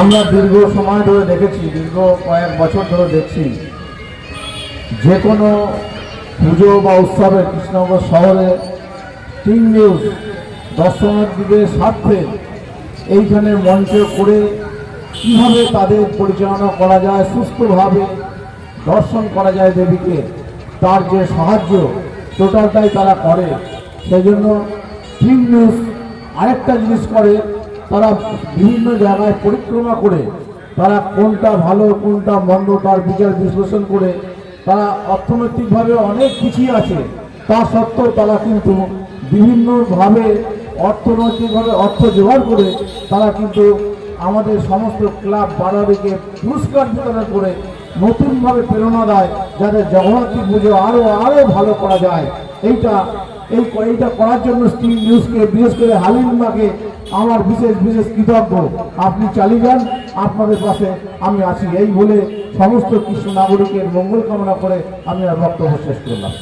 আমরা দীর্ঘ সময় ধরে দেখেছি, দীর্ঘ কয়েক বছর ধরে দেখছি যে কোনো পুজো বা উৎসবে কৃষ্ণনগর শহরে টিম নিউজ দর্শনার্থীদের স্বার্থে এইখানে মঞ্চ করে কীভাবে তাদের পরিচালনা করা যায়, সুস্থভাবে দর্শন করা যায় দেবীকে, তার যে সাহায্য টোটালটাই তারা করে। সেই জন্য টিম নিউজ আরেকটা জিনিস করে তারা বিভিন্ন জায়গায় পরিক্রমা করে, তারা কোনটা ভালো, কোনটা মন্দ তার বিচার বিশ্লেষণ করে, তারা অর্থনৈতিকভাবে অনেক কিছুই আছে। তা সত্ত্বেও তারা কিন্তু বিভিন্নভাবে অর্থনৈতিকভাবে অর্থ জোগাড় করে, তারা কিন্তু আমাদের সমস্ত ক্লাব বাড়াবিকে পুরস্কার বিতরণ করে নতুনভাবে প্রেরণা দেয়, যাতে জগন্নাথী পুজো আরও আরও ভালো করা যায়। এইটা এই এইটা করার জন্য স্টিল নিউজকে বিশেষ করে হালিমাকে আমার বিশেষ বিশেষ কৃতজ্ঞ। আপনি চালিয়ে যান, আপনাদের পাশে আমি আছি। এই বলে সমস্ত কৃষ্ণ নাগরিকের মঙ্গল কামনা করে আমি আর বক্তব্য শেষ করলাম।